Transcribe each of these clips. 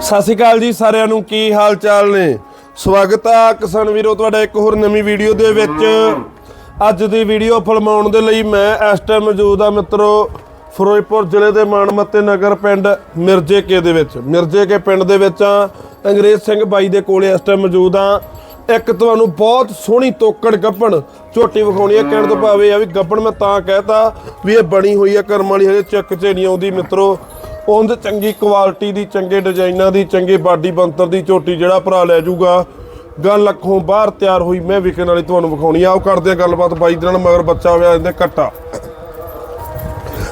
ਸਤਿ ਸ਼੍ਰੀ ਅਕਾਲ ਜੀ ਸਾਰਿਆਂ ਨੂੰ, ਕੀ ਹਾਲ ਚਾਲ ਨੇ? ਸਵਾਗਤ ਆ ਕਿਸਾਨ ਵੀਰੋ, ਤੁਹਾਡਾ ਇੱਕ ਹੋਰ ਨਵੀਂ ਵੀਡੀਓ ਦੇ ਵਿੱਚ। ਅੱਜ ਦੀ ਵੀਡੀਓ ਫਿਲਮਾਉਣ ਦੇ ਲਈ ਮੈਂ ਇਸ ਟਾਈਮ ਮੌਜੂਦ ਆ ਮਿੱਤਰੋ, ਫਿਰੋਜ਼ਪੁਰ ਜ਼ਿਲ੍ਹੇ ਦੇ ਮਾਨਮੱਤੇ ਨਗਰ ਪਿੰਡ ਮਿਰਜ਼ੇ ਕੇ ਦੇ ਵਿੱਚ। ਮਿਰਜ਼ੇ ਕੇ ਪਿੰਡ ਦੇ ਵਿੱਚ ਆ, ਅੰਗਰੇਜ਼ ਸਿੰਘ ਬਾਈ ਦੇ ਕੋਲੇ ਇਸ ਟਾਈਮ ਮੌਜੂਦ ਆ। ਇੱਕ ਤੁਹਾਨੂੰ ਬਹੁਤ ਸੋਹਣੀ ਤੋਕੜ ਗੱਪਣ ਝੋਟੀ ਵਿਖਾਉਣੀ ਹੈ ਕਹਿਣ ਤੋਂ ਭਾਵੇਂ ਆ ਵੀ ਗੱਪਣ ਮੈਂ ਤਾਂ ਕਹਿਤਾ ਵੀ ਇਹ ਬਣੀ ਹੋਈ ਆ, ਕਰਮ ਵਾਲੀ, ਹਜੇ ਚੱਕ 'ਚ ਨਹੀਂ ਆਉਂਦੀ ਮਿੱਤਰੋ। ਉਹਦੇ ਚੰਗੀ ਕੁਆਲਿਟੀ ਦੀ ਚੰਗੇ ਡਿਜ਼ਾਈਨਾਂ ਦੀ ਚੰਗੇ ਬਾਡੀ ਬੰਤਰ ਦੀ ਝੋਟੀ ਜਿਹੜਾ ਭਰਾ ਲੈ ਜਾਊਗਾ ਗੱਲ ਲੱਖੋਂ ਬਾਹਰ ਤਿਆਰ ਹੋਈ ਮੈਂ ਵਿਕਣ ਵਾਲੀ ਤੁਹਾਨੂੰ ਵਿਖਾਉਣੀ ਆ ਉਹ ਕਰਦੇ ਆ ਗੱਲਬਾਤ ਬਾਈ ਦੇ ਨਾਲ ਮਗਰ ਬੱਚਾ ਹੋਇਆ ਇਹਦੇ ਕੱਟਾ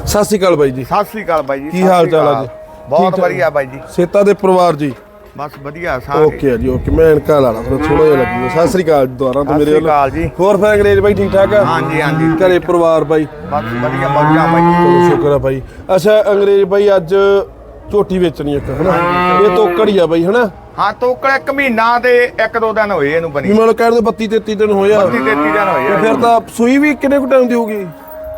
ਸਤਿ ਸ਼੍ਰੀ ਅਕਾਲ ਬਾਈ ਜੀ ਸਤਿ ਸ੍ਰੀ ਅਕਾਲ ਬਾਈ ਜੀ ਕੀ ਹਾਲ ਚਾਲ ਆ। ਜੀ? ਬਹੁਤ? ਵਧੀਆ ਬਾਈ ਜੀ ਸੇਤਾ ਦੇ ਪਰਿਵਾਰ ਜੀ ਬਸ ਵਧੀਆ ਸਾਰੇ। ਓਕੇ ਜੀ ਓਕੇ ਮੈਂ ਇਨਕਾ ਲਾਣਾ ਫਿਰ ਥੋੜਾ ਜਿਹਾ ਲੱਗੂਗਾ ਸਤਿ ਸ਼੍ਰੀ ਅਕਾਲ ਦੁਆਰਾ ਤੋਂ ਸਤਿ ਮੇਰੇ ਸ੍ਰੀ ਅਕਾਲ ਜੀ। ਹੋਰ ਫਿਰ ਅੰਗਰੇਜ਼ ਬਾਈ ਠੀਕ ਠਾਕ ਆ? ਹਾਂਜੀ ਹਾਂਜੀ। ਘਰੇ ਪਰਿਵਾਰ ਬਾਈ? ਬਸ ਵਧੀਆ ਮੌਜਾਂ ਬਾਈ। ਚਲੋ ਸ਼ੁਕਰ ਆ ਬਾਈ। ਅੱਛਾ ਅੰਗਰੇਜ਼ ਬਾਈ ਅੱਜ ਝੋਟੀ ਵੇਚਣੀ ਇੱਕ ਹਨਾ? ਇਹ ਤੋਕੜ ਹੀ ਆ ਬਾਈ ਹਨਾ? ਹਾਂ ਤੋਕੜ ਇੱਕ ਮਹੀਨਾ ਤੇ ਇੱਕ ਦੋ ਦਿਨ ਹੋਏ ਇਹਨੂੰ ਬਣੀ। ਮੰਨ ਕਹਿਣ ਦੇ 32 33 ਦਿਨ ਹੋਇਆ 32 33 ਦਿਨ ਹੋਏ। ਫਿਰ ਤਾਂ ਸੂਈ ਵੀ ਕਿੰਨੇ ਕੁ ਟਾਈਮ ਦੀ ਹੋਊਗੀ?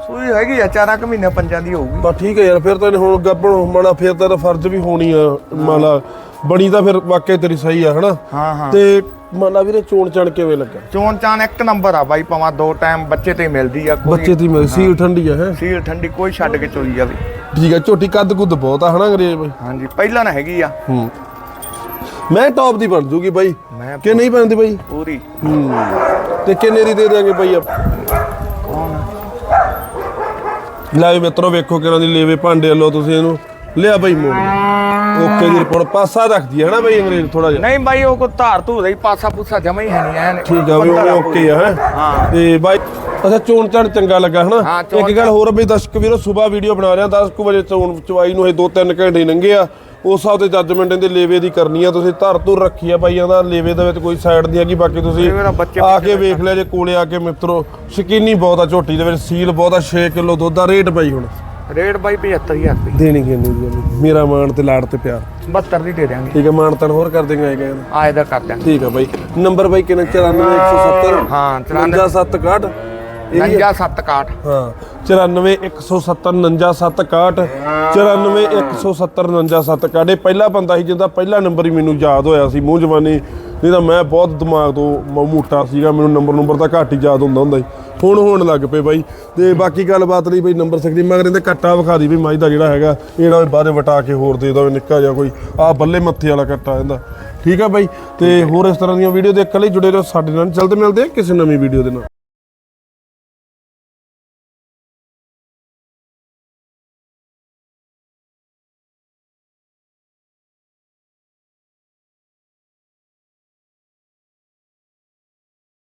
ਸੂਈ ਹੈਗੀ ਆ ਚਾਰਾਂ ਕੁ ਮਹੀਨੇ ਪੰਜਾਂ ਦੀ ਹੋਊਗੀ। ਬਸ ਠੀਕ ਹੈ ਯਾਰ ਫਿਰ ਤਾਂ ਹੁਣ ਗੱਬਣ ਮਣਾ ਫਿਰ ਤਾਂ ਫਰਜ਼ ਵੀ ਹੋਣੀ ਆ ਮੰਨ ਲਾ ਬਣੀ ਤਾਂ ਫਿਰ ਵਾਕਿਆ ਤੇਰੀ ਸਹੀ ਆ ਹਨਾ? ਹਾਂ ਹਾਂ। ਤੇ ਮੰਨ ਲਾ ਵੀਰੇ ਚੋਣ ਚਣ ਕਿਵੇਂ ਲੱਗਾ? ਚੋਣ ਚਾਨ ਇੱਕ ਨੰਬਰ ਆ ਬਾਈ ਭਾਵੇਂ ਦੋ ਟਾਈਮ ਬੱਚੇ ਤੇ ਮਿਲਦੀ ਆ ਕੋਈ ਬੱਚੇ ਦੀ ਮਿਲ ਸੀਲ ਠੰਡੀ ਆ ਹੈ? ਸੀਲ ਠੰਡੀ ਕੋਈ ਛੱਡ ਕੇ ਚੋਈ ਜਾਵੇ। ਠੀਕ ਆ ਝੋਟੀ ਕੱਦ ਕੁੱਦ ਬਹੁਤ ਆ ਹਨਾ ਬਾਈ? ਹਾਂਜੀ ਪਹਿਲਾਂ ਨਾ ਹੈਗੀ ਆ। ਹੂੰ। ਮੈਂ ਟੌਪ ਦੀ ਬਣ ਜੂਗੀ ਬਾਈ। ਕਿ ਨਹੀਂ ਬਣਦੀ ਬਾਈ? ਪੂਰੀ। ਹੂੰ। ਤੇ ਕਿੰਨੇ ਦੀ ਦੇ ਦਿਆਂਗੇ ਬਾਈ ਆਪ? ਲੈ ਵੀ ਮਿੱਤਰੋ ਵੇਖੋ ਕਿਹਨਾਂ ਦੀ ਲੇਵੇ ਭਾਂਡੇ ਲੋ ਤੁਸੀਂ ਇਹਨੂੰ ਲਿਆ ਬਾਈ ਮੋੜ ਓਕੇ ਦੀ ਰਿਪੋਰਟ ਪਾਸਾ ਰੱਖਦੀ ਹੈ ਨਾ ਬਾਈ ਅੰਗਰੇਜ਼ ਥੋੜਾ ਜਿਹਾ? ਨਹੀਂ ਬਾਈ ਉਹ ਕੋ ਧਾਰ ਧੂ ਰਹੀ ਪਾਸਾ ਪੂਸਾ ਜਮਾ ਹੀ ਹੈ ਨਹੀਂ ਐਨ ਠੀਕ ਆ ਉਹ ਓਕੇ ਆ ਹੈ? ਹਾਂ। ਤੇ ਬਾਈ ਅੱਛਾ ਚੋਣ ਚਣ ਚੰਗਾ ਲੱਗਾ ਹਨਾ? ਇੱਕ ਗੱਲ ਹੋਰ ਬਈ ਦਰਸ਼ਕ ਵੀਰੋ ਸਵੇਰ ਵੀਡੀਓ ਬਣਾ ਰਿਹਾ 10 ਕੁ ਵਜੇ ਚੋਣ ਚਵਾਈ ਨੂੰ ਇਹ 2-3 ਘੰਟੇ ਲੰਘੇ ਆ। ਉਸ ਹਿਸਾਬ ਤੇ ਜੱਜਮੈਂਟ ਇਹਦੇ ਲੇਵੇ ਦੀ ਕਰਨੀ ਆ ਤੁਸੀਂ ਧਰ ਧੁਰ ਰੱਖੀ ਆ ਬਾਈਆਂ ਦਾ ਲੇਵੇ ਦੇ ਵਿੱਚ ਕੋਈ ਸਾਈਡ ਨਹੀਂ ਹੈਗੀ ਬਾਕੀ ਤੁਸੀਂ ਆ ਕੇ ਵੇਖ ਲਿਆ ਜੇ ਕੋਲੇ ਆ ਕੇ ਮਿੱਤਰੋ ਸ਼ਕੀਨੀ ਬਹੁਤ ਆ ਝੋਟੀ ਦੇ ਵਿੱਚ ਸੀਲ ਬਹੁਤ ਆ 6 ਕਿਲੋ ਦੁੱਧ ਦਾ ਰੇਟ ਬਾਈ ਹੁਣ। ਰੇਟ ਬਾਈ 75000 ਰੁਪਏ। ਦੇਣੀ ਕਿੰਨੀ ਦੀ? ਮੇਰਾ ਮਾਣ ਤੇ ਲਾੜ ਤੇ ਪਿਆਰ। 72 ਦੀ ਦੇ ਦਿਆਂਗੇ। ਠੀਕ ਹੈ ਮਾਣ ਤਨ ਹੋਰ ਕਰ ਦੇਗਾ ਇਹ ਕਹਿੰਦਾ ਆਏ ਦਾ ਕਰ ਦਿਆਂਗੇ। ਠੀਕ ਆ ਬਾਈ। ਨੰਬਰ ਬਾਈ ਕਿੰਨਾ? 94170 ਹਾਂ 5761 ਇਹ ਵੀ ਆ? 9761 ਹਾਂ 94170 99761 94170 99761 ਇਹ ਪਹਿਲਾ ਬੰਦਾ ਸੀ ਜਿਹਦਾ ਪਹਿਲਾ ਨੰਬਰ ਹੀ ਮੈਨੂੰ ਯਾਦ ਹੋਇਆ ਸੀ ਮੂੰਹ ਜਵਾਨੀ। ਨਹੀਂ ਤਾਂ ਮੈਂ ਬਹੁਤ ਦਿਮਾਗ ਤੋਂ ਮ- ਮੋਟਾ ਸੀਗਾ ਮੈਨੂੰ ਨੰਬਰ ਨੰਬਰ ਤਾਂ ਘੱਟ ਹੀ ਯਾਦ ਹੁੰਦਾ ਹੁੰਦਾ ਸੀ। ਹੁਣ ਹੋਣ ਲੱਗ ਪਏ ਬਾਈ। ਤੇ ਬਾਕੀ ਗੱਲਬਾਤ ਲਈ ਬਈ ਨੰਬਰ ਸਕਦੀ ਮਗਰ ਇਹਦੇ ਕੱਟਾ ਵਿਖਾ ਦੀ ਵੀ ਮਾਈ ਦਾ ਜਿਹੜਾ ਹੈਗਾ। ਇਹੜਾ ਬਾਅਦ ਵਟਾ ਕੇ ਹੋਰ ਦੇ ਦੋ ਨਿੱਕਾ ਜਿਹਾ ਕੋਈ। ਆ ਬੱਲੇ ਮੱਥੇ ਵਾਲਾ ਕੱਟਾ ਇਹਦਾ। ਠੀਕ ਆ ਬਾਈ। ਤੇ ਹੋਰ ਇਸ ਤਰ੍ਹਾਂ ਦੀਆਂ ਵੀਡੀਓ ਦੇਖਣ ਲਈ ਜੁੜੇ ਰਹੋ ਸਾਡੇ ਨਾਲ। ਜਲਦ ਮਿਲਦੇ ਆ ਕਿਸੇ ਨਵੀਂ ਵੀਡੀਓ ਦੇ ਨਾਲ।